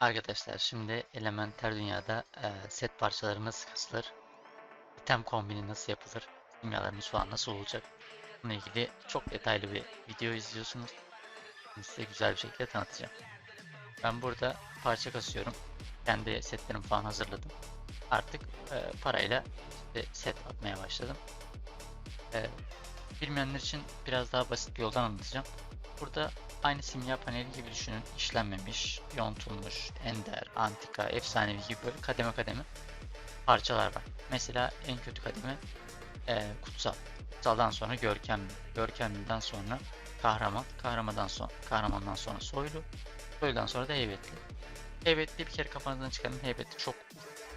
Arkadaşlar şimdi elementer dünyada e, set parçaları nasıl kasılır, item kombini nasıl yapılır, kimyalarımız falan nasıl olacak bununla ilgili çok detaylı bir video izliyorsunuz. Şimdi size güzel bir şekilde tanıtacağım. Ben burada parça kasıyorum. Kendi setlerimi falan hazırladım. Artık e, parayla işte set atmaya başladım. E, bilmeyenler için biraz daha basit bir yoldan anlatacağım. Burada aynı simya paneli gibi düşünün. İşlenmemiş, yontulmuş, ender, antika, efsanevi gibi böyle kademe kademe parçalar var. Mesela en kötü kademe eee, kutsal. Kutsaldan sonra görkemli. Görkemliden sonra kahraman. Kahramandan sonra kahramandan sonra soylu. Soyludan sonra da heybetli. Heybetli bir kere kafanızdan çıkarın. Heybetli çok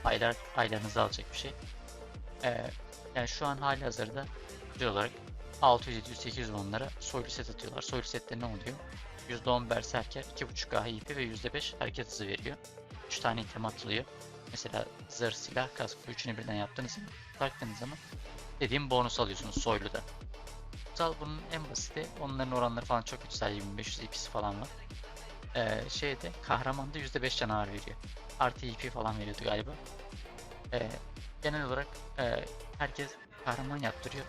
aylar aylarınızı alacak bir şey. Eee, yani şu an hali hazırda güzel olarak 600, 700, 800 onlara soylu set atıyorlar. Soylu sette ne oluyor? %10 berserker, 2.5 HIP ve %5 hareket hızı veriyor. 3 tane item atılıyor. Mesela zırh, silah, kask üçünü birden yaptığınız zaman, taktığınız zaman dediğim bonus alıyorsunuz soyluda. Kutsal bunun en basiti. Onların oranları falan çok yüksel. 2500 IP'si falan var. Ee, şeyde kahramanda %5 canavar veriyor. Artı IP falan veriyordu galiba. Ee, genel olarak e, herkes kahraman yaptırıyor.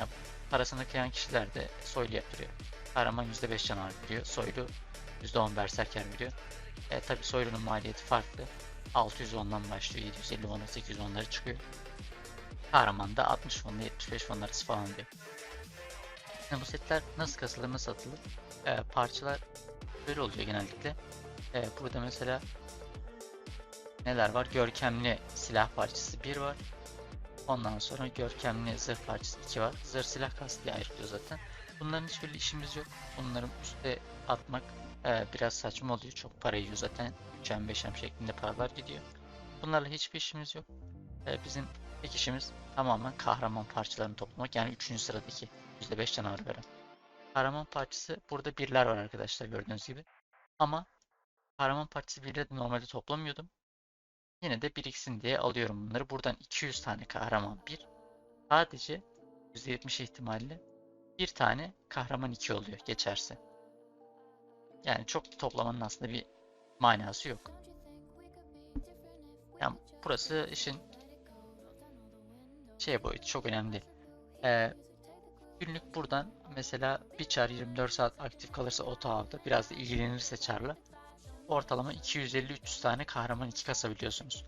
Ya, parasını kıyan kişiler de soylu yaptırıyor. Kahraman %5 canavar veriyor. Soylu %10 berserker veriyor. E, tabi soylunun maliyeti farklı. 610'dan başlıyor. 750 won, 800 won'lara çıkıyor. Kahraman da 60 won, 75 won arası falan diyor. Şimdi bu setler nasıl kasılır, nasıl atılır? E, parçalar böyle oluyor genellikle. E, burada mesela neler var? Görkemli silah parçası 1 var. Ondan sonra görkemli zırh parçası 2 var. Zırh silah kast diye ayrılıyor zaten. Bunların hiçbir işimiz yok. Bunların üste atmak e, biraz saçma oluyor. Çok para yiyor zaten. 3M 5M şeklinde paralar gidiyor. Bunlarla hiçbir işimiz yok. E, bizim tek işimiz tamamen kahraman parçalarını toplamak. Yani 3. sıradaki %5 canavar veren. Kahraman parçası burada birler var arkadaşlar gördüğünüz gibi. Ama kahraman parçası birleri de normalde toplamıyordum. Yine de biriksin diye alıyorum bunları. Buradan 200 tane kahraman bir. Sadece %70 ihtimalle bir tane kahraman 2 oluyor geçerse. Yani çok toplamanın aslında bir manası yok. Yani burası işin şey boyutu çok önemli değil. Ee, günlük buradan mesela bir çar 24 saat aktif kalırsa otoavda biraz da ilgilenirse çarla ortalama 250-300 tane kahraman 2 kasabiliyorsunuz.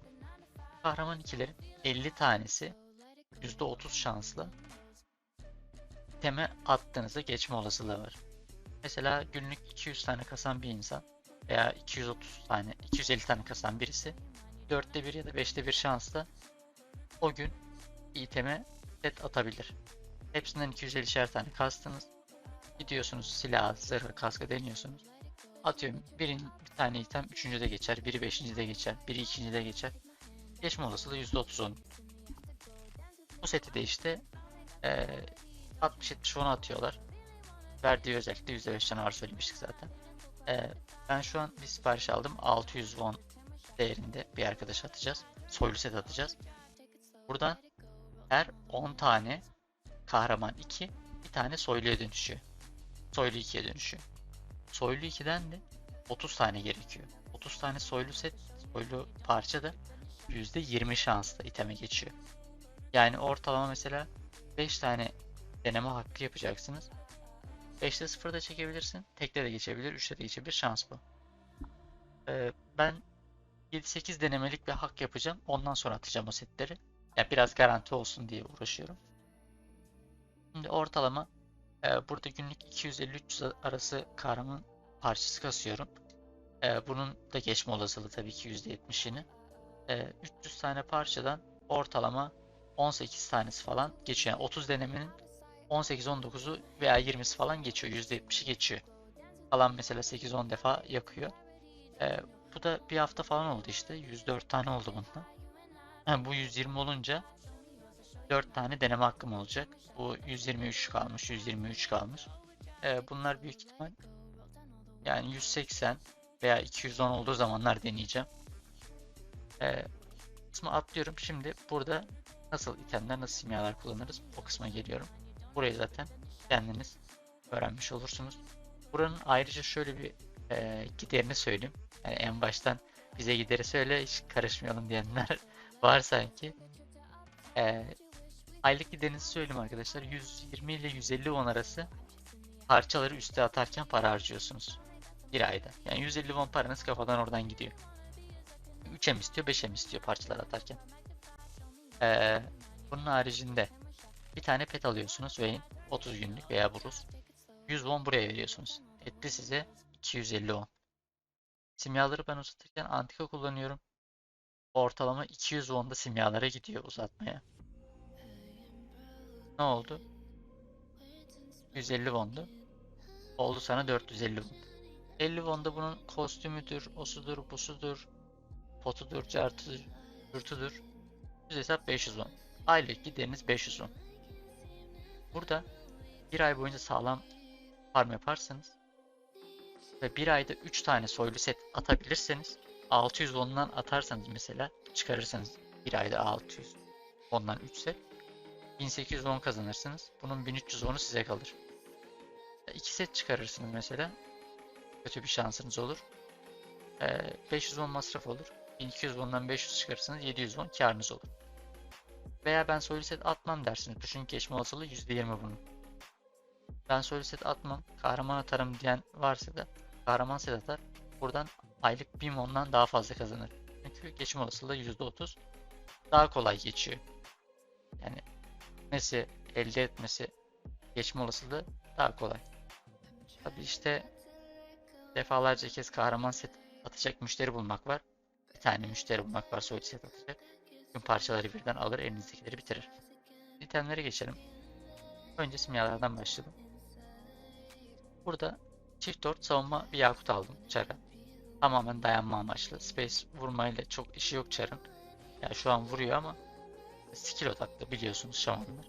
Kahraman 2'lerin 50 tanesi %30 şansla teme attığınızda geçme olasılığı var. Mesela günlük 200 tane kasan bir insan veya 230 tane, 250 tane kasan birisi 4'te 1 ya da 5'te 1 şansla o gün iteme set atabilir. Hepsinden 250'şer tane kastınız. Gidiyorsunuz silah, zırhı, kaska deniyorsunuz. Atıyorum birin bir tane item üçüncüde geçer, biri beşincide geçer, biri ikincide geçer. Geçme olasılığı %30 onun. Bu seti de işte eee 60-70 onu atıyorlar. Verdiği özellikle %5 canavar söylemiştik zaten. Ee, ben şu an bir sipariş aldım. 600 won değerinde bir arkadaş atacağız. Soylu set atacağız. Buradan her 10 tane kahraman 2 bir tane soyluya dönüşüyor. Soylu 2'ye dönüşüyor. Soylu 2'den de 30 tane gerekiyor. 30 tane soylu set, soylu parça da %20 şansla iteme geçiyor. Yani ortalama mesela 5 tane deneme hakkı yapacaksınız. 5'te 0'da çekebilirsin. Tekte de geçebilir, 3'te de geçebilir. Şans bu. Ee, ben 7-8 denemelik bir hak yapacağım. Ondan sonra atacağım o setleri. Ya yani biraz garanti olsun diye uğraşıyorum. Şimdi ortalama e, burada günlük 250-300 arası kahraman parçası kasıyorum. E, bunun da geçme olasılığı tabii ki %70'ini. E, 300 tane parçadan ortalama 18 tanesi falan geçiyor. Yani 30 denemenin 18-19'u veya 20'si falan geçiyor. %70'i geçiyor. Kalan mesela 8-10 defa yakıyor. Ee, bu da bir hafta falan oldu işte. 104 tane oldu bundan. Yani bu 120 olunca 4 tane deneme hakkım olacak. Bu 123 kalmış, 123 kalmış. Ee, bunlar büyük ihtimal yani 180 veya 210 olduğu zamanlar deneyeceğim. Ee, kısmı atlıyorum. Şimdi burada nasıl itemler, nasıl simyalar kullanırız o kısma geliyorum. Burayı zaten kendiniz öğrenmiş olursunuz. Buranın ayrıca şöyle bir e, giderini söyleyeyim. Yani en baştan bize gideri söyle hiç karışmayalım diyenler var sanki. E, aylık giderinizi söyleyeyim arkadaşlar. 120 ile 150 won arası parçaları üste atarken para harcıyorsunuz. Bir ayda. Yani 150 won paranız kafadan oradan gidiyor. 3'e mi istiyor 5'e mi istiyor parçalar atarken. Ee, bunun haricinde bir tane pet alıyorsunuz ve 30 günlük veya buruz. 100 won buraya veriyorsunuz. Etti size 250 won. Simyaları ben uzatırken antika kullanıyorum. Ortalama 200 won da simyalara gidiyor uzatmaya. Ne oldu? 150 wondu. Oldu sana 450 won. 50 wonda bunun kostümüdür, osudur, busudur, potudur, cartıdır, yurtudur. Düz hesap 500 won. Aylık gideriniz 500 won. Burada bir ay boyunca sağlam farm yaparsanız ve bir ayda 3 tane soylu set atabilirseniz 600 won'dan atarsanız mesela çıkarırsanız bir ayda 600 ondan 3 set 1800 won kazanırsınız. Bunun 1300 won'u size kalır. 2 set çıkarırsınız mesela. Kötü bir şansınız olur. Ee, 500 won masraf olur. 1200 won'dan 500 çıkarırsınız 700 won karınız olur. Veya ben soylu set atmam dersiniz. Çünkü geçme olasılığı %20 bunun. Ben soylu set atmam, kahraman atarım diyen varsa da kahraman set atar. Buradan aylık 1000 won'dan daha fazla kazanır. Çünkü geçme olasılığı %30 daha kolay geçiyor. Yani etmesi, elde etmesi, geçme olasılığı daha kolay. Tabi işte defalarca kez kahraman set atacak müşteri bulmak var. Bir tane müşteri bulmak var soylu set atacak. Tüm parçaları birden alır elinizdekileri bitirir. İtemlere geçelim. Önce simyalardan başlayalım. Burada çift dört savunma bir yakut aldım çara. Tamamen dayanma amaçlı. Space vurmayla çok işi yok çarın. Yani şu an vuruyor ama skill odaklı biliyorsunuz şamanlar.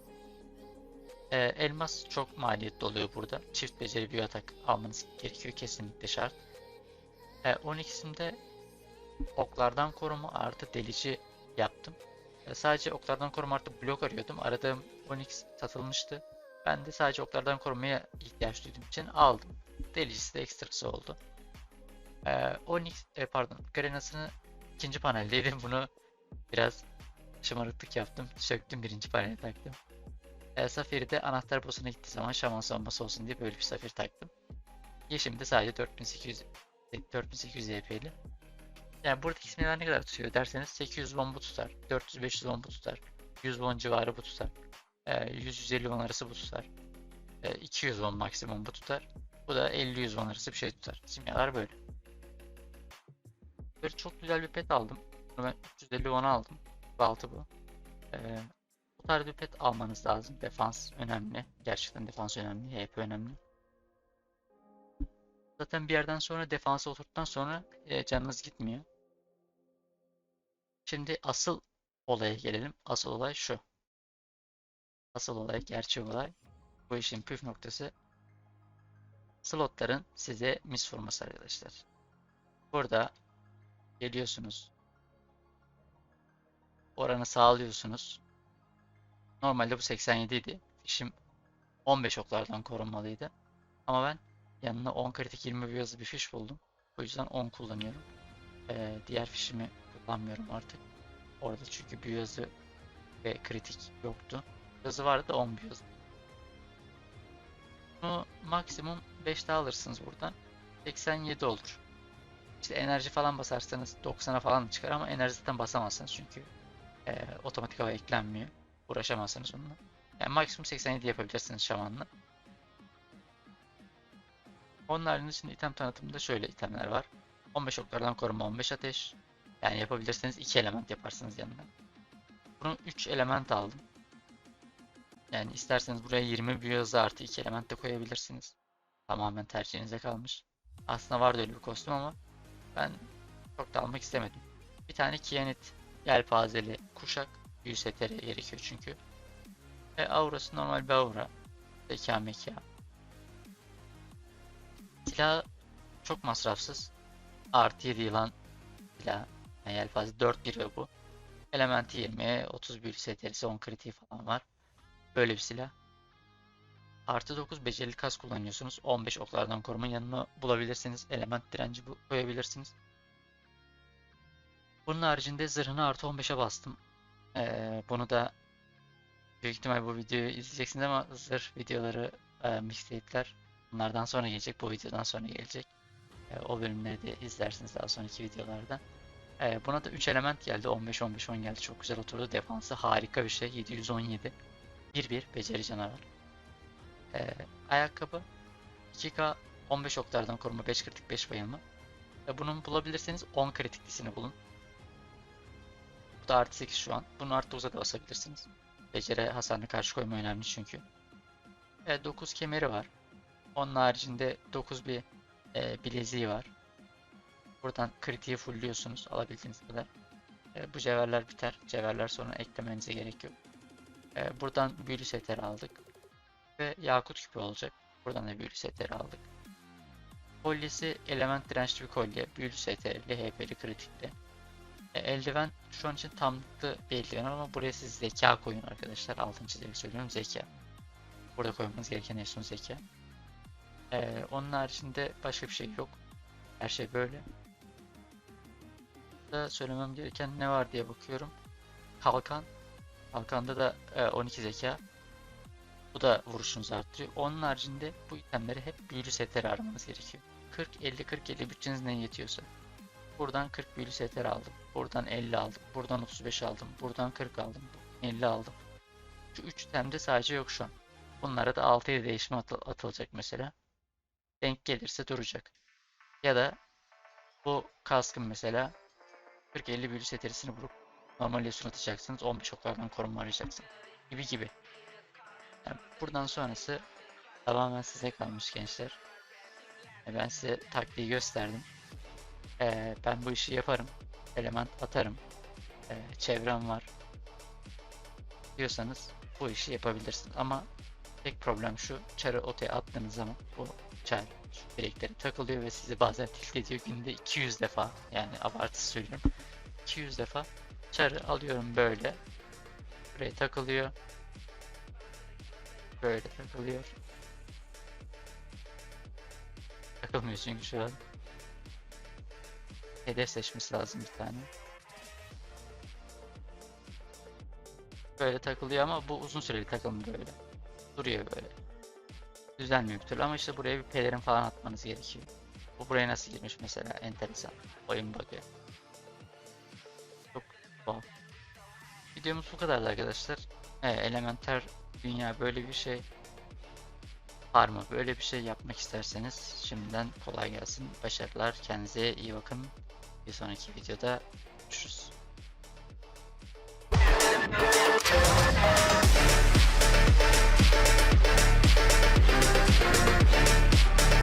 Ee, elmas çok maliyetli oluyor burada. Çift beceri bir atak almanız gerekiyor kesinlikle şart. Ee, 12'sinde oklardan koruma artı delici yaptım. Ee, sadece oklardan koruma artı blok arıyordum. Aradığım 12 satılmıştı. Ben de sadece oklardan korumaya ihtiyaç duyduğum için aldım. Delicisi de ekstrası oldu. Ee, Onyx, e, pardon, Grenas'ını ikinci paneldeydim. Bunu biraz şımarıklık yaptım. Söktüm birinci paneli taktım. E, Safir'i de anahtar boss'una gittiği zaman şaman savunması olsun diye böyle bir Safir taktım. Yeşim de sadece 4800 4800 EP'li. Yani buradaki simyalar ne kadar tutuyor derseniz 800 won bu tutar. 400-500 won bu tutar. 100 won civarı bu tutar. E, 100-150 won arası bu tutar. E, 200 won maksimum bu tutar. Bu da 50-100 won arası bir şey tutar. Simyalar böyle. Böyle çok güzel bir pet aldım. Bunu ben 350 won aldım. Baltı bu. Ee, bu tarz bir pet almanız lazım. Defans önemli. Gerçekten defans önemli. HP önemli. Zaten bir yerden sonra defansa oturttuktan sonra e, canınız gitmiyor. Şimdi asıl olaya gelelim. Asıl olay şu. Asıl olay, gerçek olay. Bu işin püf noktası slotların size mis vurması arkadaşlar. Burada geliyorsunuz. Oranı sağlıyorsunuz. Normalde bu 87 idi. Fişim 15 oklardan korunmalıydı. Ama ben yanına 10 kritik 20 bir yazı bir fiş buldum. O yüzden 10 kullanıyorum. Ee, diğer fişimi kullanmıyorum artık. Orada çünkü bir yazı ve kritik yoktu. Yazı vardı da 10 bir yazı. Bunu maksimum 5 daha alırsınız buradan. 87 olur. İşte enerji falan basarsanız 90'a falan çıkar ama enerji zaten basamazsınız çünkü e, otomatik hava eklenmiyor. Uğraşamazsınız onunla. Yani maksimum 87 yapabilirsiniz şamanla. Onun haricinde item tanıtımında şöyle itemler var. 15 oklardan koruma 15 ateş. Yani yapabilirseniz 2 element yaparsınız yanına. Bunu 3 element aldım. Yani isterseniz buraya 20 büyü hızı artı 2 element de koyabilirsiniz. Tamamen tercihinize kalmış. Aslında vardı öyle bir kostüm ama ben çok da almak istemedim. Bir tane Kianet yelpazeli kuşak 100 etere gerekiyor çünkü. Ve aurası normal bir aura. Zeka meka. Silah çok masrafsız. Artı 7 yılan silah. Yani yelpaze 4 1 ve bu. Element 20, 30 büyülü STR'si, 10 kritiği falan var. Böyle bir silah. Artı 9 becerili kas kullanıyorsunuz. 15 oklardan koruma yanına bulabilirsiniz. Element direnci bu koyabilirsiniz. Bunun haricinde zırhını artı 15'e bastım. Ee, bunu da büyük ihtimal bu videoyu izleyeceksiniz ama zırh videoları, e, mixtape'ler bunlardan sonra gelecek. Bu videodan sonra gelecek. E, o bölümleri de izlersiniz daha sonraki videolarda. E, buna da 3 element geldi. 15-15-10 geldi. Çok güzel oturdu. Defansı harika bir şey. 717. 1-1 beceri canavar. E, ayakkabı 2K 15 oklardan koruma 5 kritik 5 bayılma. E, bunun bulabilirseniz 10 kritiklisini bulun. Bu da artı 8 şu an. Bunu artı 9'a da basabilirsiniz. Beceri hasarına karşı koyma önemli çünkü. E, 9 kemeri var. Onun haricinde 9 bir e, bileziği var. Buradan kritiği fullliyorsunuz alabildiğiniz kadar. E, bu cevherler biter. Cevherler sonra eklemenize gerek yok. E, buradan büyülü seteri aldık. Ve yakut küpü olacak. Buradan da büyülü seteri aldık. Kolyesi element dirençli bir kolye. Büyülü seterili, HP'li, kritikli. E, eldiven şu an için tamlıklı eldiven ama buraya siz zeka koyun arkadaşlar. Altın çizerek söylüyorum zeka. Burada koymanız gereken en son zeka. Ee, onun haricinde başka bir şey yok. Her şey böyle. Da söylemem gereken ne var diye bakıyorum. Kalkan. Kalkanda da e, 12 zeka. Bu da vuruşunuzu arttırıyor. Onun haricinde bu itemleri hep büyülü setleri aramanız gerekiyor. 40 50 40 50 bütçeniz ne yetiyorsa. Buradan 40 büyülü setleri aldım. Buradan 50 aldım. Buradan 35 aldım. Buradan 40 aldım. 50 aldım. Şu 3 itemde sadece yok şu an. Bunlara da 6 7 değişme atı- atılacak mesela denk gelirse duracak. Ya da bu kaskın mesela 40-50 büyülü seterisini vurup normal yosun atacaksınız. 15 oklardan korunma arayacaksınız. Gibi gibi. Yani buradan sonrası tamamen size kalmış gençler. Ben size taktiği gösterdim. E, ben bu işi yaparım. Element atarım. E, çevrem var. Diyorsanız bu işi yapabilirsiniz. Ama tek problem şu. Çarı otaya attığınız zaman bu çar direkleri takılıyor ve sizi bazen tilt ediyor günde 200 defa yani abartı söylüyorum 200 defa çarı alıyorum böyle buraya takılıyor böyle takılıyor takılmıyor çünkü şu an hedef seçmesi lazım bir tane böyle takılıyor ama bu uzun süreli takılım böyle duruyor böyle düzelmiyor bir türlü ama işte buraya bir pelerin falan atmanız gerekiyor. Bu buraya nasıl girmiş mesela enteresan. Oyun bug'ı. Çok tuhaf. Videomuz bu kadardı arkadaşlar. Ee, elementer dünya böyle bir şey var mı? Böyle bir şey yapmak isterseniz şimdiden kolay gelsin. Başarılar. Kendinize iyi bakın. Bir sonraki videoda